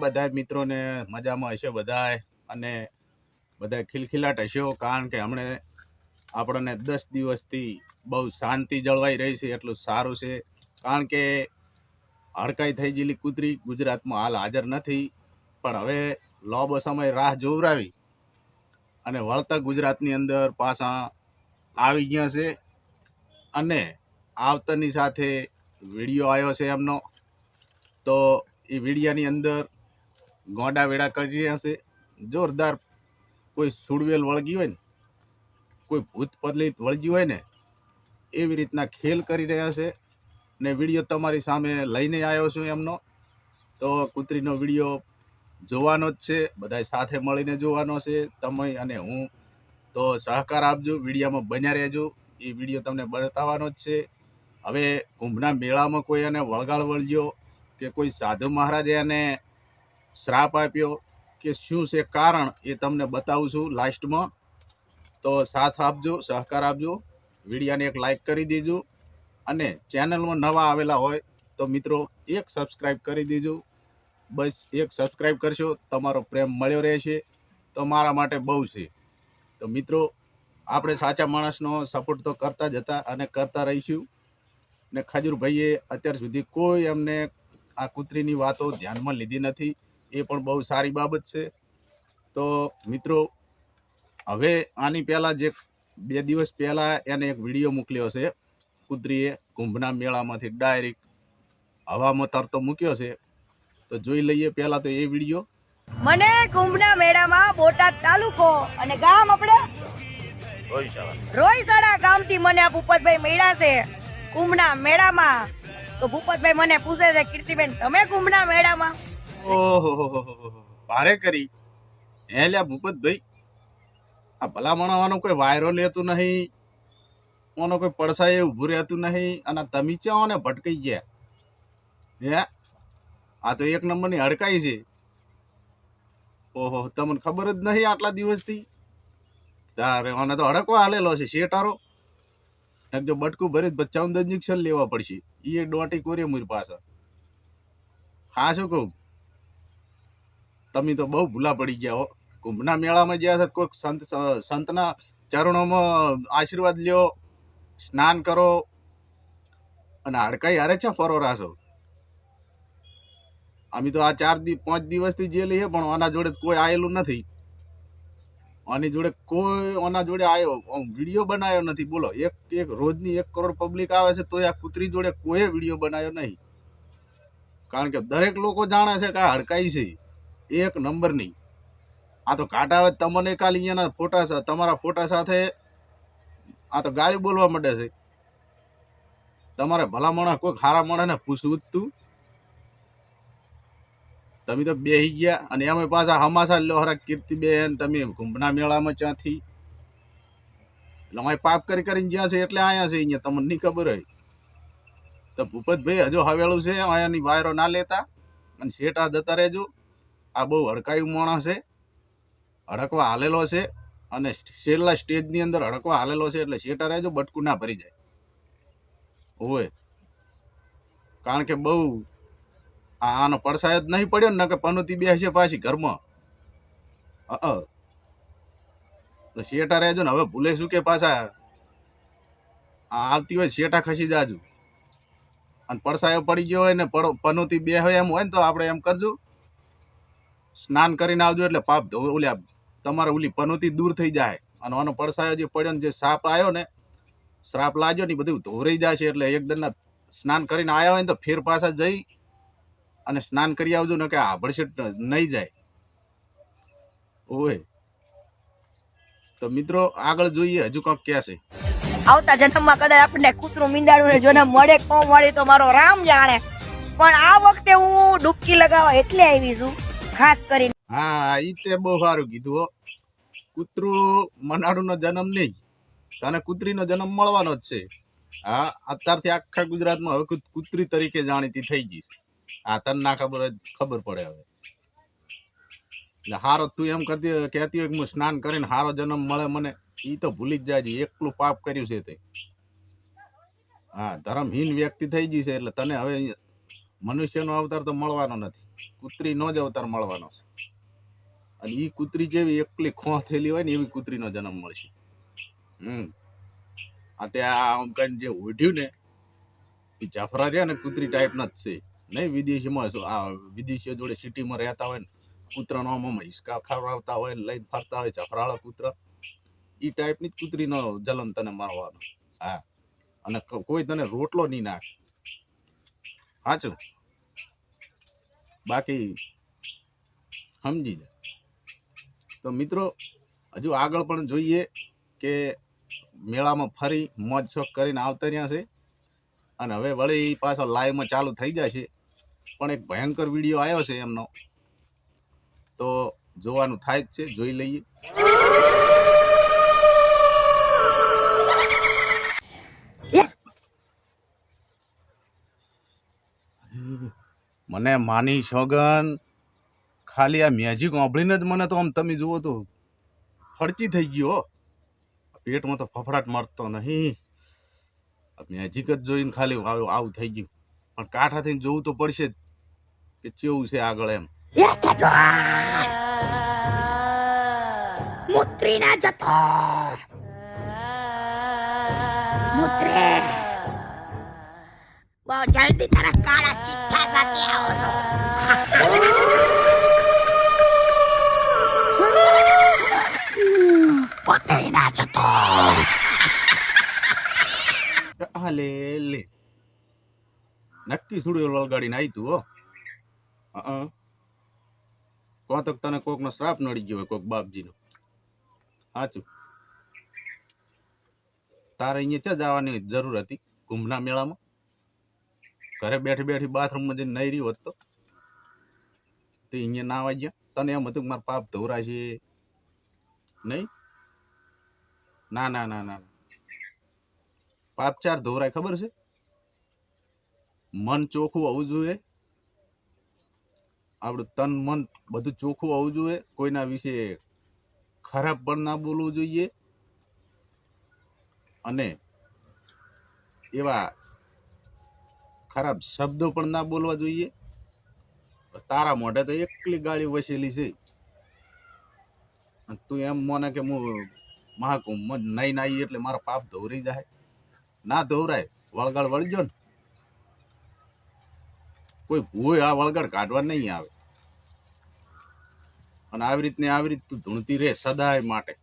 બધા મિત્રોને મજામાં હશે બધાય? અને બધા ખિલખિલાટ હશો કારણ કે હમણે આપણને દસ દિવસથી બહુ શાંતિ જળવાઈ રહી છે, એટલું સારું છે. કારણ કે હડકાઈ થઈ ગયેલી કૂતરી ગુજરાતમાં હાલ હાજર નથી. પણ હવે લાંબો સમય રાહ જોવરાવી અને વળતા ગુજરાતની અંદર પાછા આવી ગયા છે. અને આવતાની સાથે વીડિયો આવ્યો છે એમનો. તો એ વિડીયાની અંદર ગોંડા વેડા કરી રહ્યા છે જોરદાર કોઈ સુડવેલ વળગી હોય ને, કોઈ ભૂત પદલિત વળગી હોય ને, એવી રીતના ખેલ કરી રહ્યા છે. ને વીડિયો તમારી સામે લઈને આવ્યો છું એમનો. તો કૂતરીનો વીડિયો જોવાનો જ છે બધા સાથે મળીને જોવાનો છે, તમે અને હું. તો સહકાર આપજો, વિડીયામાં બન્યા રહેજો. એ વીડિયો તમને બતાવવાનો જ છે. હવે કુંભના મેળામાં કોઈ એને વળગાળ વળગ્યો કે કોઈ સાધુ મહારાજે એને શ્રાપ આપ્યો કે શું છે કારણ એ તમને બતાવું છું લાસ્ટમાં. તો સાથ આપજો, સહકાર આપજો. વિડીયાને એક લાઈક કરી દેજો. અને ચેનલમાં નવા આવેલા હોય તો મિત્રો એક સબસ્ક્રાઈબ કરી દેજો. બસ એક સબસ્ક્રાઈબ કરશો, તમારો પ્રેમ મળ્યો રહેશે. તો મારા માટે બહુ છે. તો મિત્રો, આપણે સાચા માણસનો સપોર્ટ તો કરતા જ અને કરતા રહીશું. ને ખજૂરભાઈએ અત્યાર સુધી કોઈ એમને આ કૂતરીની વાતો ધ્યાનમાં લીધી નથી. એ પણ બહુ સારી બાબત છે. તો મિત્રો, હવે આની પહેલાં જે બે દિવસ પહેલાં એને એક વીડિયો મોકલ્યો છે. કુદરીએ કુંભના મેળામાંથી ડાયરેક્ટ હવામાં તરતો મૂક્યો છે. તો જોઈ લઈએ પહેલાં તો એ વીડિયો. મને કુંભના મેળામાં બોટાદ તાલુકો અને ગામ આપણે રોઈસડા ગામથી મને આ ભૂપતભાઈ મળ્યા છે. કુંભના મેળામાં. તો ભૂપતભાઈ મને પૂછે છે, કીર્તિબેન, તમે કુંભના મેળામાં ઓહો ભારે કરી. હે લ્યા ભૂપતભાઈ આ ભલામણ આવવાનો કોઈ વાયરો લેતું નહીં, ઓનો કોઈ પડસાએ ઊભું રહેતું નહીં, અને તમે ચાઓને ભટકાઈ ગયા? હે? આ તો એક નંબરની હડકાઈ છે. ઓહો, તમને ખબર જ નહીં આટલા દિવસથી? તારે આને તો હડકવા હાલેલો છે શેટારો જો બટકું ભરી ચૌદ ઇન્જેક્શન લેવા પડશે. એ ડોટી કોરે મુર પાસે હા, શું કહું? તમે તો બહુ ભૂલા પડી ગયા હો. કુંભના મેળામાં ગયા હતા કોઈક સંત સંતના ચરણોમાં આશીર્વાદ લ્યો, સ્નાન કરો. અને હાડકાઈ હારે છે ફરો રાસો અમે તો આ ચાર દિવસ પાંચ દિવસથી જે છે, પણ આના જોડે કોઈ આવેલું નથી. આની જોડે કોઈ, આના જોડે આવ્યો વીડિયો બનાવ્યો નથી. બોલો, એક એક રોજની એક કરોડ પબ્લિક આવે છે તો આ કૂતરી જોડે કોઈ વીડિયો બનાવ્યો નહીં. કારણ કે દરેક લોકો જાણે છે કે હડકાઈ છે. એક નંબરની આ તો કાંટા આવે તમને કાલે અહીંયાના ફોટા તમારા ફોટા સાથે આ તો ગાળી બોલવા માંડે છે. તમારે ભલા કોઈ ખારા માણસને પૂછવું તું. તમે તો બેહી ગયા અને અમે પાછા હમાસા લોહરા કીર્તિબેન, તમે કુંભના મેળામાં ત્યાંથી એટલે અમારે પાપ કરી કરીને જ્યાં છે એટલે અહીંયા છે અહીંયા, તમને નહીં ખબર હોય. તો ભૂપતભાઈ હજુ હવેલું છે, અહીંયાની વાયરો ના લેતા. અને શેઠા જતા રહેજો. આ બહુ હડકાયું માણસ છે. હડકવા હાલેલો છે અને છેલ્લા સ્ટેજની અંદર હડકવા હાલેલો છે એટલે શેઠા રહેજો બટકું ના ભરી જાય. હોય કારણ કે બહુ આનો પડસાય જ નહીં પડ્યો ને કે પનોતી બેસશે પાછી ઘરમાં. તો શેઠા રહેજો ને, હવે ભૂલે શું કે પાછા આવતી હોય શેઠા ખસી જાજુ. અને પડસાયો પડી ગયો હોય ને પનોતી બે હોય એમ હોય ને, તો આપણે એમ કરજો. સ્નાન કરીને આવજો એટલે પાપ ઓલ્યા તમારે ઓલી પનોતી દૂર થઈ જાય. અને આનો પડસાયો જે પડ્યો ને જે સાપ આવ્યો ને, શ્રાપ લાગ્યો ને બધું ધોરાઈ છે એટલે એકદમ સ્નાન કરીને આવ્યા હોય ને તો ફેર પાછા જઈ અને સ્નાન કરી આવજો, ને કે આભળશેટ નહીં જાય. ઓય. તો મિત્રો, આગળ જોઈએ, હજુ કંઈક કહેશે આવતા જન્મમાં કદાચ આપણને કૂતરું મીંડાડું ને મળે કોણ મળે તો મારો રામ જાણે. પણ આ વખતે હું ડૂબકી લગાવવા એટલે આવી છું. ખાસ કરીને. હા, ઈ તે બહુ સારું કીધું હો. કૂતરું મનાડુનો જન્મ નહીં. તને કૂતરીનો જન્મ મળવાનો જ છે. હા, અત્યારથી આખા ગુજરાતમાં હવે કૂત- કૂતરી તરીકે જાણીતી થઈ ગઈ હા, તને ના ખબર ખબર પડે હવે. એટલે હારો તું એમ કરતી કહેતી હોય કે હું સ્નાન કરીને હારો જન્મ મળે મને, ઈ તો ભૂલી જ જાય એકલું પાપ કર્યું છે તે. હા, ધર્મહીન વ્યક્તિ થઈ ગઈ છે, એટલે તને હવે મનુષ્યનો અવતાર તો મળવાનો નથી. કૂતરી નો જ અવતાર મળવાનો છે. અને એ કૂતરી જેવી એકલી ખોહ થયેલી હોય ને એવી કૂતરીનો જન્મ મળશે. હમ. આ તે આમ જે ઓઢ્યું ને, એ જાફરા રહ્યા ને કૂતરી ટાઈપના જ છે. નહીં, વિદેશીમાં આ વિદેશીઓ જોડે સિટીમાં રહેતા હોય ને, કૂતરાનો આમાં હિસકા ખવડાવતા હોય લઈને ફરતા હોય, જાફરાળા કૂતરા એ ટાઈપની જ કૂતરીનો જલમ તને મારવાનો હા. અને કોઈ તને રોટલો નહીં નાખે. સાચું બાકી સમજી જાય. તો મિત્રો, હજુ આગળ પણ જોઈએ કે મેળામાં ફરી મોજ શોખ કરીને આવતા રહ્યા છે. અને હવે વળી પાછો લાઈવમાં ચાલુ થઈ જશે પણ એક ભયંકર વીડિયો આવ્યો છે એમનો. તો જોવાનું થાય જ છે, જોઈ લઈએ. મને માની સોગન ખાલી આ મેજિક સાંભળીને જ મને તો આમ તમે જુઓ તો ફરચી થઈ ગયો. પેટમાં તો ફફડાટ મારતો નહીં. મેજિક જ જોઈને ખાલી આવું થઈ ગયું. પણ કાંઠા થઈને જોવું તો પડશે જ કે કેવું છે આગળ એમ. મૂત્રી ના જતો મૂત્રે. બહુ જલ્દી તારા કાળા ચિઠ્ઠા સાથે આવો છો મૂત્રી ના જતો હા લે લે નક્કી થોડું વળગાડીને આવી તું હો અ કોતક તને કોકનો શ્રાપ નડી ગયો હોય કોક બાપજીનો સાચું તારે અહીંયા ક્યાં જવાની જરૂર હતી કુંભના મેળામાં ઘરે બેઠી બેઠી બાથરૂમમાં જઈને નહીં રહ્યું હોત તો? અહીંયા ના આવી ગયા તને એમ હતું મારા પાપ ધોરાશે. નહીં ના ના ના ના પાપ ચાર ધોરાય, ખબર છે? મન ચોખ્ખું હોવું જોઈએ. આપણું તન, મન બધું ચોખ્ખું હોવું જોઈએ. કોઈના વિશે ખરાબ પણ ના બોલવું જોઈએ. અને એવા ખરાબ શબ્દો પણ ના બોલવા જોઈએ. તારા મોઢે તો એકલી ગાળી વસેલી છે. તું એમ મોને કે હું મહાકુંભ નહીં નાઈ એટલે મારા પાપ ધોરી જાય. ના ધોરાય વળગાડ વળજો ને. કોઈ ભૂય આ વળગાડ કાઢવા નહીં આવે. અને આવી રીતને આવી રીત તું ધૂણતી રહે સદાય માટે.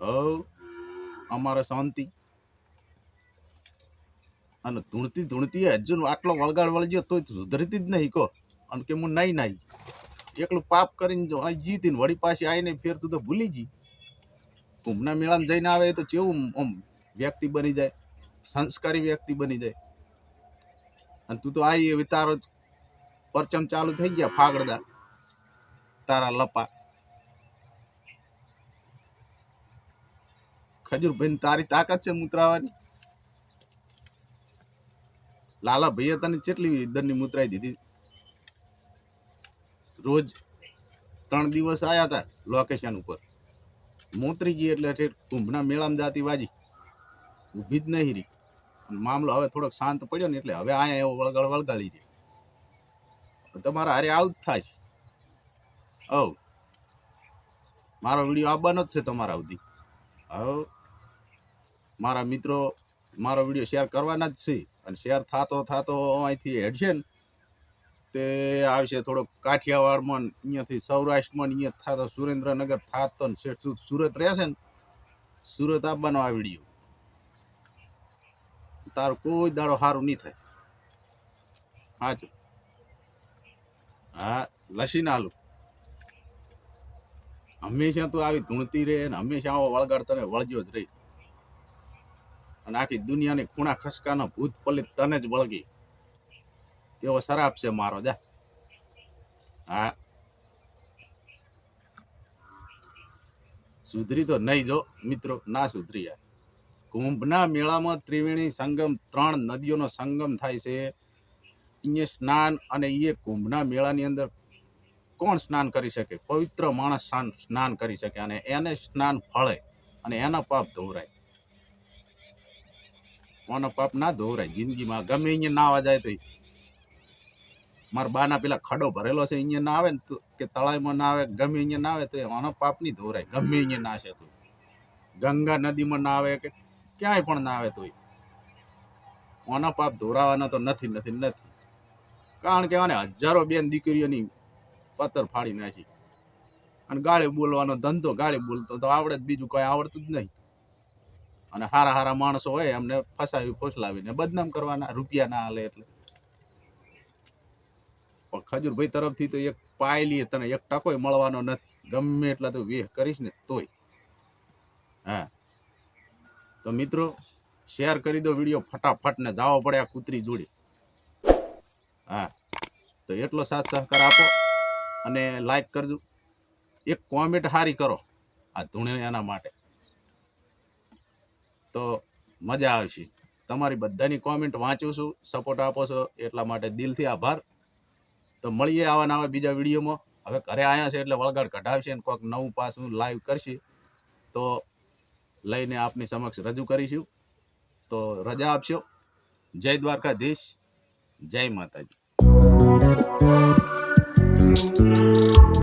હવ, અમારે શાંતિ. અને ધૂણતી ધૂણતી હજુ આટલો વળગાડ વળગ્યો તું સુધરતી જ નહીં, કહો. અને કે હું નહીં નાઈ. એકલું પાપ કરીને જો અહીં જીતીને વળી પાછી આવીને ફેર તું તો ભૂલી ગઈ. કુંભના મેળામાં જઈને આવે તો કેવું આમ વ્યક્તિ બની જાય, સંસ્કારી વ્યક્તિ બની જાય. અને તું તો આવી એવી તારો પરચમ ચાલુ થઈ ગયા ફાગડદા, તારા લપા. ખજૂર ભાઈ તારી તાકાત છે મૂતરાવાની? લાલા ભાઈએ તને કેટલી દરની મૂતરાઈ દીધી? રોજ ત્રણ દિવસ આવ્યા હતા લોકેશન ઉપર. મોતરી ગઈ એટલે ઠેઠ કુંભના મેળામાં જાતી વાજી. ઊભી જ નહીં રહી. મામલો હવે થોડોક શાંત પડ્યો ને એટલે હવે અહીંયા એવો વળગાડ વળગાડી દે તમારા હારે આવું જ થાય છે. હવ મારો વીડિયો આવવાનો જ છે તમારા સુધી. હવ મારા મિત્રો મારો વીડિયો શેર કરવાના જ છે. અને શેર થાતો થાતો અહીંથી હેડશે ને, તે આવશે થોડોક કાઠિયાવાડમાં અહીંયાથી સૌરાષ્ટ્રમાં અહીંયા થાતો સુરેન્દ્રનગર, થાતો ને શેઠ સુરત રહેશે ને, સુરત આવવાનો આ વીડિયો. તારું કોઈ દાડો સારું નહીં થાય. હાચું હા લસીને આલું. હંમેશા તું આવી ધૂણતી રહે ને હંમેશા આવો વળગાડ તને વળગ્યો જ રહી. અને આખી દુનિયાની ખૂણા ખસકાનો ભૂત પલિત તને જ વળગી. એવો શરાપ છે મારો, જા. હા. સુધરી તો નહીં જો, મિત્રો, ના સુધરી યાર કુંભના મેળામાં ત્રિવેણી સંગમ, ત્રણ નદીઓનો સંગમ થાય છે. અહીંયા સ્નાન અને એ કુંભના મેળાની અંદર કોણ સ્નાન કરી શકે? પવિત્ર માણસ સ્નાન કરી શકે અને એને સ્નાન ફળે અને એના પાપ ધોવરાય. કોનો પાપ ના ધોવરાય જિંદગીમાં ગમે અહીંયા ના આવવા જાય તો મારા બાના પેલા ખડો ભરેલો છે, અહીંયા ના આવે ને કે તળાવમાં ના આવે, ગમે અહીંયા ના આવે તો આનો પાપ નહીં ધોરાય ગમે અહીંયા ના છે તો. ગંગા નદીમાં ના આવે કે ક્યાંય પણ ના આવે તોય આનો પાપ ધોરાવાનો તો નથી નથી નથી. કારણ કે આને હજારો બેન દીકરીઓની પથ્થર ફાડી નાખી. અને ગાળી બોલવાનો ધંધો, ગાળી બોલતો તો આવડે જ, બીજું કઈ આવડતું જ નહીં. અને હારા હારા માણસો હોય એમને ફસાવી, ફોસલાવીને બદનામ કરવાના રૂપિયા ના હાલે એટલે. પણ ખજૂરભાઈ તરફથી તો એક પાયલી તને એક ટકોય મળવાનો નથી. ગમે એટલા તો વેહ કરીશ ને તોય. હા. તો મિત્રો, શેર કરી દો વીડિયો ફટાફટ ને જાવો પડે આ કૂતરી જોડી. હા. તો એટલો સાથ સહકાર આપો અને લાઈક કરજો. એક કોમેન્ટ હારી કરો. આ ધૂણે એના માટે. તો મજા આવશે. તમારી બધાની કોમેન્ટ વાંચું છું સપોર્ટ આપો છો, એટલા માટે દિલથી આભાર. તો મળીએ આવા નવા બીજા વિડીયોમાં. હવે ઘરે આવ્યા છે એટલે વળગાડ કઢાવશે અને કોઈક નવું પાછું લાઈવ કરશે. તો લઈને આપની સમક્ષ રજૂ કરીશું. તો રજા આપશો. જય દ્વારકાધીશ. જય માતાજી.